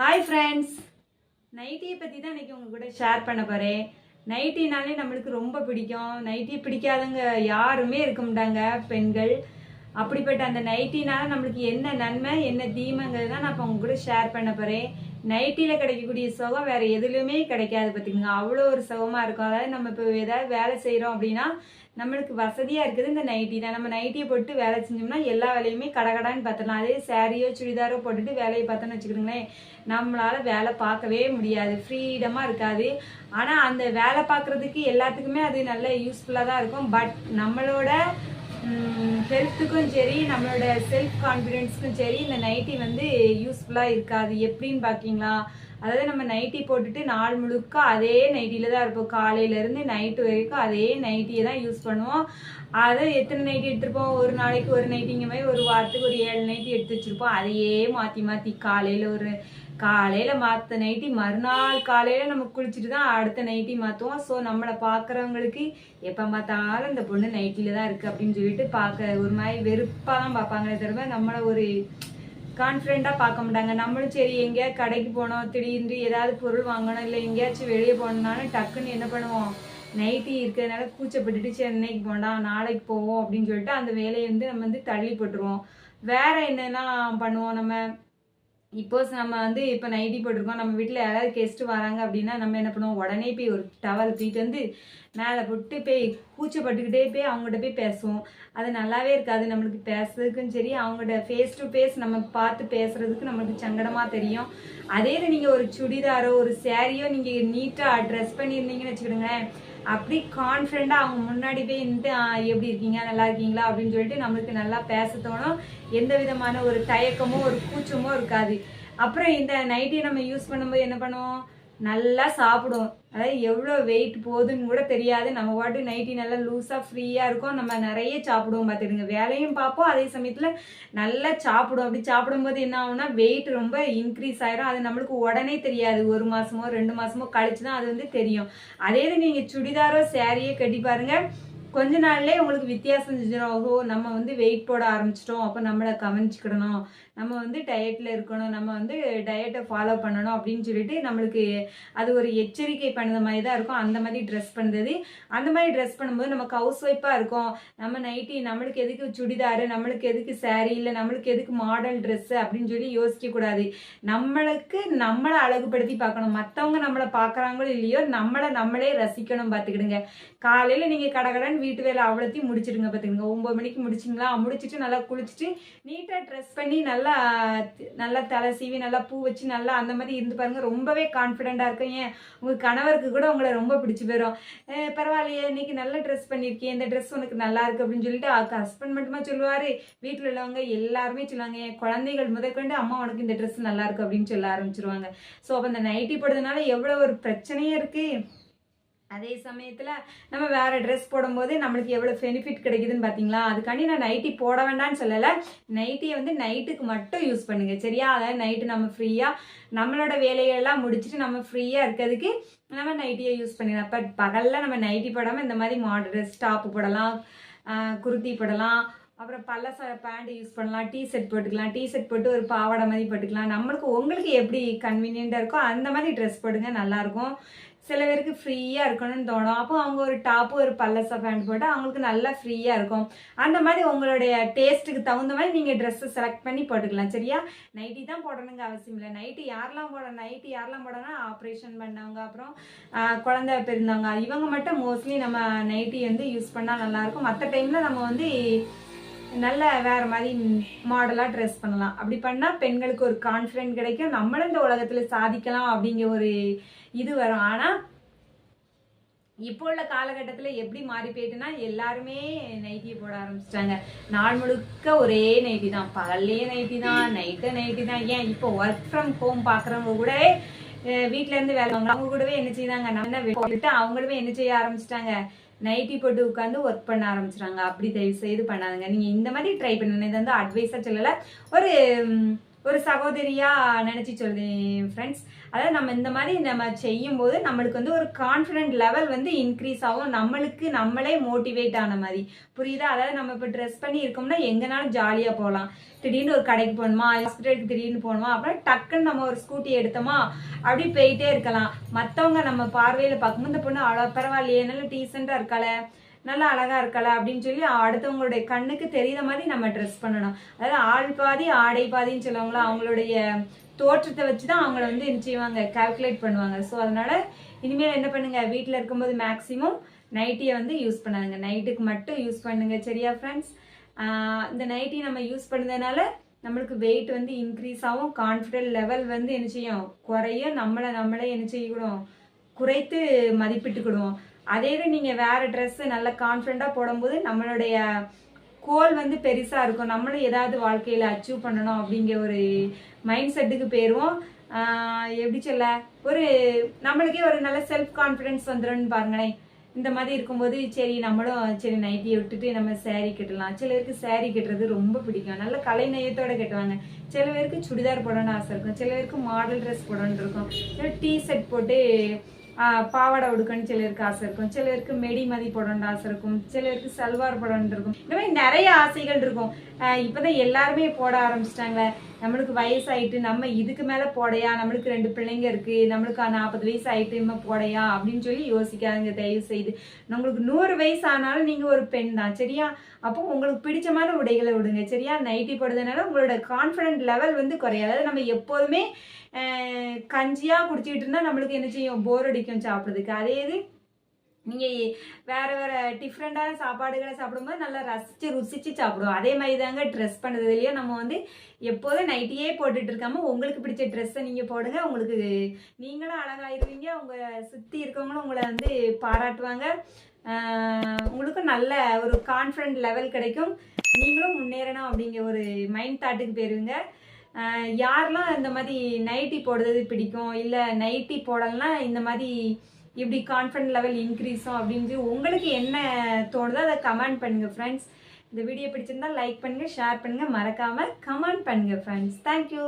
Hi friends நைட்டியை பற்றி தான் இன்றைக்கி உங்கள் கூட ஷேர் பண்ண போகிறேன் நைட்டினாலே நம்மளுக்கு ரொம்ப பிடிக்கும். நைட்டி பிடிக்காதவங்க யாருமே இருக்க மாட்டாங்க பெண்கள். அப்படிப்பட்ட அந்த நைட்டினால் நம்மளுக்கு என்ன நன்மை என்ன தீமைங்கிறது தான் நான் இப்போ உங்க கூட ஷேர் பண்ண போகிறேன் நைட்டியில் கிடைக்கக்கூடிய சுகம் வேறு எதுலையுமே கிடைக்காது பார்த்திங்கன்னா அவ்வளோ ஒரு சுகமாக இருக்கும். அதாவது நம்ம இப்போ ஏதாவது வேலை செய்கிறோம் அப்படின்னா நம்மளுக்கு வசதியாக இருக்குது இந்த நைட்டி தான் நம்ம நைட்டியை போட்டு வேலை செஞ்சோம்னா எல்லா வேலையுமே கடகடான்னு பார்த்துடலாம். அதே சாரியோ சுடிதாரோ போட்டுட்டு வேலையை பார்த்தோன்னு வச்சுக்கிடுங்களேன் நம்மளால வேலை பார்க்கவே முடியாது. ஃப்ரீடமாக இருக்காது. ஆனால் அந்த வேலை பார்க்குறதுக்கு எல்லாத்துக்குமே அது நல்ல யூஸ்ஃபுல்லாக தான் இருக்கும். பட் நம்மளோட ஹெல்த்துக்கும் சரி நம்மளோட செல்ஃப் கான்ஃபிடென்ஸ்க்கும் சரி இந்த நைட்டி வந்து யூஸ்ஃபுல்லாக இருக்காது. எப்படின்னு பார்க்கிங்களா அதாவது நம்ம நைட்டி போட்டுட்டு நாள் முழுக்க அதே நைட்டியில் தான் இருப்போம். காலையிலேருந்து நைட்டு வரைக்கும் அதே நைட்டியை தான் யூஸ் பண்ணுவோம். அதை எத்தனை நைட்டி எடுத்துருப்போம்? ஒரு நாளைக்கு ஒரு நைட்டிங்க மாதிரி ஒரு வாரத்துக்கு ஒரு ஏழு நைட்டி எடுத்து வச்சுருப்போம். அதையே மாற்றி மாற்றி காலையில் ஒரு காலையில் மாற்ற நைட்டி மறுநாள் காலையில் நம்ம குளிச்சுட்டு தான் அடுத்த நைட்டி மாற்றுவோம் ஸோ நம்மளை பார்க்குறவங்களுக்கு எப்போ பார்த்தாலும் இந்த பொண்ணு நைட்டியில் தான் இருக்குது அப்படின்னு சொல்லிட்டு பார்க்க ஒரு மாதிரி வெறுப்பாக தான் பார்ப்பாங்களே தவிர நம்மளை ஒரு கான்ஃபிடெண்ட்டாக பார்க்க மாட்டாங்க. நம்மளும் சரி எங்கேயா கடைக்கு போனோம் திடீர்னு ஏதாவது பொருள் வாங்கணும் இல்லை எங்கேயாச்சும் வெளியே போனோம்னாலும் டக்குன்னு என்ன பண்ணுவோம்? நைட்டி இருக்கிறதுனால கூச்சப்பட்டுட்டு சென்னைக்கு போண்டாம் நாளைக்கு போவோம் அப்படின்னு சொல்லிட்டு அந்த வேலையை வந்து நம்ம வந்து தள்ளி போட்டுருவோம். வேற என்னெல்லாம் பண்ணுவோம் நம்ம? இப்போஸ் நம்ம வந்து இப்போ நைட்டி போட்டிருக்கோம் நம்ம வீட்டில் யாராவது கெஸ்ட்டு வராங்க அப்படின்னா நம்ம என்ன பண்ணுவோம்? உடனே போய் ஒரு டவல் தூக்கிட்டு வந்து மேலே போட்டு போய் கூச்சப்பட்டுக்கிட்டே போய் அவங்ககிட்ட போய் பேசுவோம். அது நல்லாவே இருக்காது. நம்மளுக்கு பேசுறதுக்கும் சரி அவங்கள்ட்ட ஃபேஸ் டு ஃபேஸ் நம்ம பார்த்து பேசுறதுக்கு நம்மளுக்கு சங்கடமாக தெரியும். அதே நீங்கள் ஒரு சுடிதாரோ ஒரு சேரீயோ நீங்கள் நீட்டாக ட்ரெஸ் பண்ணியிருந்தீங்கன்னு வச்சுக்கிடுங்க அப்படி கான்ஃபிடென்ட்டாக அவங்க முன்னாடி போய் நின்று எப்படி இருக்கீங்க? நல்லா இருக்கீங்களா? அப்படின்னு சொல்லிட்டு நம்மளுக்கு நல்லா பேச தோணும். எந்த விதமான ஒரு தயக்கமோ ஒரு கூச்சமோ இருக்காது. அப்புறம் இந்த நைட்டி நம்ம யூஸ் பண்ணும்போது என்ன பண்ணுவோம்? நல்லா சாப்பிடுவோம் அதாவது எவ்வளோ வெயிட் போகுதுன்னு கூட தெரியாது. நம்ம பாட்டு நைட்டி நல்லா லூஸாக ஃப்ரீயாக இருக்கும். நம்ம நிறைய சாப்பிடுவோம் பார்த்துடுங்க. வேலையும் பார்ப்போம். அதே சமயத்தில் நல்லா சாப்பிடுவோம் அப்படி சாப்பிடும்போது என்ன ஆகும்னா வெயிட் ரொம்ப இன்க்ரீஸ் ஆயிரும். அது நம்மளுக்கு உடனே தெரியாது. ஒரு மாசமோ ரெண்டு மாசமோ கழிச்சு தான் அது வந்து தெரியும். அதே இது நீங்கள் சுடிதாரோ சேரீயோ கட்டி பாருங்கள் கொஞ்ச நாள்லேயே உங்களுக்கு வித்தியாசம் தெரிஞ்சிடும் ஓஹோ நம்ம வந்து வெயிட் போட ஆரம்பிச்சிட்டோம். அப்போ நம்மளை கவனிச்சுக்கிடணும். நம்ம வந்து டயட்டில் இருக்கணும். நம்ம வந்து டயட்டை ஃபாலோ பண்ணணும் அப்படின்னு சொல்லிட்டு நம்மளுக்கு அது ஒரு எச்சரிக்கை பண்ணது மாதிரி தான் இருக்கும். அந்த மாதிரி ட்ரெஸ் பண்ணுறது. அந்த மாதிரி ட்ரெஸ் பண்ணும்போது நமக்கு ஹவுஸ் ஒய்ஃபாக இருக்கும். நம்ம நைட்டி நம்மளுக்கு எதுக்கு சுடிதாரு? நம்மளுக்கு எதுக்கு சேரீ இல்லை நம்மளுக்கு எதுக்கு மாடல் ட்ரெஸ்ஸு அப்படின்னு சொல்லி யோசிக்கக்கூடாது நம்மளுக்கு நம்மளை அழகுபடுத்தி பார்க்கணும். மற்றவங்க நம்மளை பார்க்குறாங்களோ இல்லையோ நம்மளை நம்மளே ரசிக்கணும் பார்த்துக்கிடுங்க. காலையில் நீங்கள் கடகடன்னு வீட்டு வேலை அவ்வளோத்தையும் முடிச்சிடுங்க பார்த்துக்கோங்க ஒம்பது மணிக்கு முடிச்சிங்களா? முடிச்சிட்டு நல்லா குளிச்சுட்டு நீட்டாக ட்ரெஸ் பண்ணி நல்லா நல்லா தலை சீவி நல்லா பூ வச்சு நல்லா அந்த மாதிரி இருந்து பாருங்கள் ரொம்பவே கான்ஃபிடெண்ட்டாக இருக்கும். ஏன்? உங்கள் கணவருக்கு கூட உங்களை ரொம்ப பிடிச்சி போயிடும் பரவாயில்லையே இன்னைக்கு நல்ல ட்ரெஸ் பண்ணியிருக்கேன் இந்த ட்ரெஸ் உனக்கு நல்லா இருக்குது அப்படின்னு சொல்லிட்டு ஹஸ்பண்ட் மட்டுமா சொல்லுவார். வீட்டில் உள்ளவங்க எல்லாருமே சொல்லுவாங்க என் குழந்தைகள் முதற்கொண்டு அம்மா உனக்கு இந்த ட்ரெஸ் நல்லா இருக்கு அப்படின்னு சொல்ல ஆரம்பிச்சிருவாங்க. ஸோ அப்போ அந்த நைட்டி போடுறதுனால எவ்வளோ ஒரு பிரச்சனையே இருக்குது அதே சமயத்தில் நம்ம வேறு ட்ரெஸ் போடும்போது நம்மளுக்கு எவ்வளோ பெனிஃபிட் கிடைக்குதுன்னு பார்த்தீங்களா அதுக்காண்டி நான் நைட்டி போட வேண்டாம்னு சொல்லலை. நைட்டியை வந்து நைட்டுக்கு மட்டும் யூஸ் பண்ணுங்கள் சரியா? அதாவது நைட்டு நம்ம ஃப்ரீயாக நம்மளோட வேலையெல்லாம் முடிச்சுட்டு நம்ம ஃப்ரீயாக இருக்கிறதுக்கு நம்ம நைட்டியை யூஸ் பண்ணிடலாம். பட் பகலில் நம்ம நைட்டி போடாமல் இந்த மாதிரி மாடல் ட்ரெஸ் டாப்பு போடலாம். குர்த்தி போடலாம். அப்புறம் பல்லச பேண்ட் யூஸ் பண்ணலாம். டீ ஷர்ட் போட்டுக்கலாம். டீ ஷர்ட் போட்டு ஒரு பாவாடை மாதிரி போட்டுக்கலாம். நம்மளுக்கு உங்களுக்கு எப்படி கன்வீனியண்ட்டாக இருக்கோ அந்த மாதிரி ட்ரெஸ் போடுங்க. நல்லாயிருக்கும் சில பேருக்கு ஃப்ரீயாக இருக்கணும்னு தோணும். அப்போ அவங்க ஒரு டாப்பு ஒரு பல்லசா பேண்ட் போட்டால் அவங்களுக்கு நல்லா ஃப்ரீயாக இருக்கும். அந்த மாதிரி உங்களுடைய டேஸ்ட்டுக்கு தகுந்த மாதிரி நீங்கள் ட்ரெஸ்ஸை செலக்ட் பண்ணி போட்டுக்கலாம் சரியா? நைட்டி தான் போடணுங்க அவசியம் இல்லை. நைட்டு யாரெல்லாம் போட நைட்டு யாரெல்லாம் போடணும்னா ஆப்ரேஷன் பண்ணவங்க அப்புறம் குழந்த குழந்தை பிறந்தவங்க இவங்க மட்டும் மோஸ்ட்லி நம்ம நைட்டி வந்து யூஸ் பண்ணால் நல்லாயிருக்கும் மற்ற டைமில் நம்ம வந்து நல்ல வேற மாதிரி மாடலாக ட்ரெஸ் பண்ணலாம். அப்படி பண்ணால் பெண்களுக்கு ஒரு கான்ஃபிடென்ட் கிடைக்கும். நம்மளும் இந்த உலகத்தில் சாதிக்கலாம் அப்படிங்கிற ஒரு இது வரும். ஆனால் இப்போ உள்ள காலகட்டத்தில் எப்படி மாறி போயிட்டுனா எல்லாருமே நைட்டியை போட ஆரம்பிச்சிட்டாங்க. நாள் முழுக்க ஒரே நைட்டி தான். பகல்லே நைட்டி தான் நைட்டு நைட்டி தான். ஏன்? இப்போ ஒர்க் ஃப்ரம் ஹோம் பார்க்குறவங்க கூட வீட்டிலேருந்து இருந்து வேலை வாங்க அவங்க கூடவே என்ன செய்தாங்க நம்ம அவங்களுமே என்ன செய்ய ஆரம்பிச்சிட்டாங்க? நைட்டி போட்டு உட்காந்து ஒர்க் பண்ண ஆரம்பிச்சிட்டாங்க அப்படி தயவு செய்து பண்ணாதுங்க. நீங்கள் இந்த மாதிரி ட்ரை பண்ணுங்க. இது வந்து அட்வைஸாக சொல்லலை. ஒரு ஒரு சகோதரியாக நினச்சி சொல்லுதேன் ஃப்ரெண்ட்ஸ் அதாவது நம்ம இந்த மாதிரி நம்ம செய்யும்போது நம்மளுக்கு வந்து ஒரு கான்ஃபிடென்ட் லெவல் வந்து இன்க்ரீஸ் ஆகும். நம்மளுக்கு நம்மளே மோட்டிவேட் ஆன மாதிரி. புரியுதா? அதாவது நம்ம இப்போ ட்ரெஸ் பண்ணி இருக்கோம்னா எங்கனாலும் ஜாலியாக போகலாம். திடீர்னு ஒரு கடைக்கு போகணுமா? ஹாஸ்பிட்டலுக்கு திடீர்னு போகணுமா? அப்புறம் டக்குன்னு நம்ம ஒரு ஸ்கூட்டி எடுத்தோமா? அப்படி போயிட்டே இருக்கலாம். மற்றவங்க நம்ம பார்வையில் பார்க்கும்போது இந்த பொண்ணு அவ்வளோ பரவாயில்லையே நல்ல டீசெண்டாக இருக்காளே நல்லா அழகா இருக்கல அப்படின்னு சொல்லி அடுத்தவங்களுடைய கண்ணுக்கு தெரியுற மாதிரி நம்ம ட்ரெஸ் பண்ணணும். அதாவது ஆள் பாதி ஆடை பாதின்னு சொல்லுவாங்களா அவங்களுடைய தோற்றத்தை வச்சு தான் அவங்கள வந்து என்ன செய்வாங்க கால்குலேட் பண்ணுவாங்க. ஸோ அதனால இனிமேல் என்ன பண்ணுங்க வீட்டில் இருக்கும்போது மேக்ஸிமம் நைட்டியை வந்து யூஸ் பண்ணாதுங்க. நைட்டுக்கு மட்டும் யூஸ் பண்ணுங்க சரியா ஃப்ரெண்ட்ஸ் இந்த நைட்டி நம்ம யூஸ் பண்ணதுனால நம்மளுக்கு வெயிட் வந்து இன்க்ரீஸ் ஆகும். கான்ஃபிடென்ட் லெவல் வந்து என்ன செய்யும்? குறைய நம்மளை நம்மளே என்ன செய்யக்கூடும்? குறைத்து மதிப்பிட்டுக்கிடுவோம். அதே இது நீங்கள் வேறு ட்ரெஸ்ஸு நல்ல கான்ஃபிடண்ட்டாக போடும்போது நம்மளுடைய கோல் வந்து பெருசாக இருக்கும். நம்மளும் ஏதாவது வாழ்க்கையில் அச்சீவ் பண்ணணும் அப்படிங்கிற ஒரு மைண்ட் செட்டுக்கு போயிடுவோம் எப்படி சொல்ல? ஒரு நம்மளுக்கே ஒரு நல்ல செல்ஃப் கான்ஃபிடென்ஸ் வந்துடும்னு பாருங்களேன். இந்த மாதிரி இருக்கும்போது சரி நம்மளும் சரி நைட்டியை விட்டுட்டு நம்ம சேரீ கட்டலாம். சிலருக்கு சேரீ கட்டுறது ரொம்ப பிடிக்கும். நல்ல கலைநயத்தோட கட்டுவாங்க. சில பேருக்கு சுடிதார் போடணும்னு ஆசை இருக்கும். சில பேருக்கு மாடல் ட்ரெஸ் போடணுன்னு இருக்கும். சில டீ ஷர்ட் போட்டு பாவாடை உடுக்கன்னு சிலருக்கு ஆசை இருக்கும். சிலருக்கு மெடி மதி போடணும்னு ஆசை இருக்கும். சிலருக்கு சல்வார் போடணும்னு இருக்கும். இந்த மாதிரி நிறைய ஆசைகள் இருக்கும். இப்போதான் இப்பதான் எல்லாருமே போட ஆரம்பிச்சிட்டாங்களே நம்மளுக்கு வயசாயிட்டு நம்ம இதுக்கு மேல போடையா? நம்மளுக்கு ரெண்டு பிள்ளைங்க இருக்கு நம்மளுக்கு நாற்பது வயசு ஆயிட்டு நம்ம போடையா? அப்படின்னு சொல்லி யோசிக்காதுங்க தயவு செய்து உங்களுக்கு நூறு வயசு ஆனாலும் நீங்க ஒரு பெண் தான் சரியா? அப்போ உங்களுக்கு பிடிச்சமான உடைகளை விடுங்க சரியா? நைட்டி போடுறதுனால உங்களோட கான்ஃபிடென்ட் லெவல் வந்து குறையாது. அதாவது நம்ம எப்போதுமே கஞ்சியாக கஞ்சியா குடிச்சிட்டு இருந்தா நம்மளுக்கு என்ன செய்யும்? போர் அடிக்கும் சாப்பிட்றதுக்கு. அதே இது நீங்கள் வேறு வேறு டிஃப்ரெண்ட்டான சாப்பாடுகளை சாப்பிடும்போது நல்லா ரசித்து ருசித்து சாப்பிடுவோம். அதே மாதிரி தாங்க ட்ரெஸ் பண்ணுறதுலையோ நம்ம வந்து எப்போதும் நைட்டியே போட்டுட்டு இருக்காமல் உங்களுக்கு பிடிச்ச ட்ரெஸ்ஸை நீங்கள் போடுங்க. உங்களுக்கு நீங்களும் அழகாயிருவீங்க. உங்கள் சுற்றி இருக்கவங்களும் உங்களை வந்து பாராட்டுவாங்க. உங்களுக்கும் நல்ல ஒரு கான்ஃபிடென்ட் லெவல் கிடைக்கும். நீங்களும் முன்னேறணும் அப்படிங்கிற ஒரு மைண்ட் தாட்டுக்கு போயிருவீங்க. யாரெல்லாம் இந்த மாதிரி நைட்டி போடுறது பிடிக்கும்? இல்லை நைட்டி போடலாம் இந்த மாதிரி இப்படி கான்ஃபிடன்ட் லெவல் இன்க்ரீஸும் அப்படின்னு சொல்லி உங்களுக்கு என்ன தோணுதோ அதை கமெண்ட் பண்ணுங்கள் ஃப்ரெண்ட்ஸ் இந்த வீடியோ பிடிச்சிருந்தா லைக் பண்ணுங்கள் ஷேர் பண்ணுங்கள் மறக்காமல் கமெண்ட் பண்ணுங்கள் ஃப்ரெண்ட்ஸ் தேங்க்யூ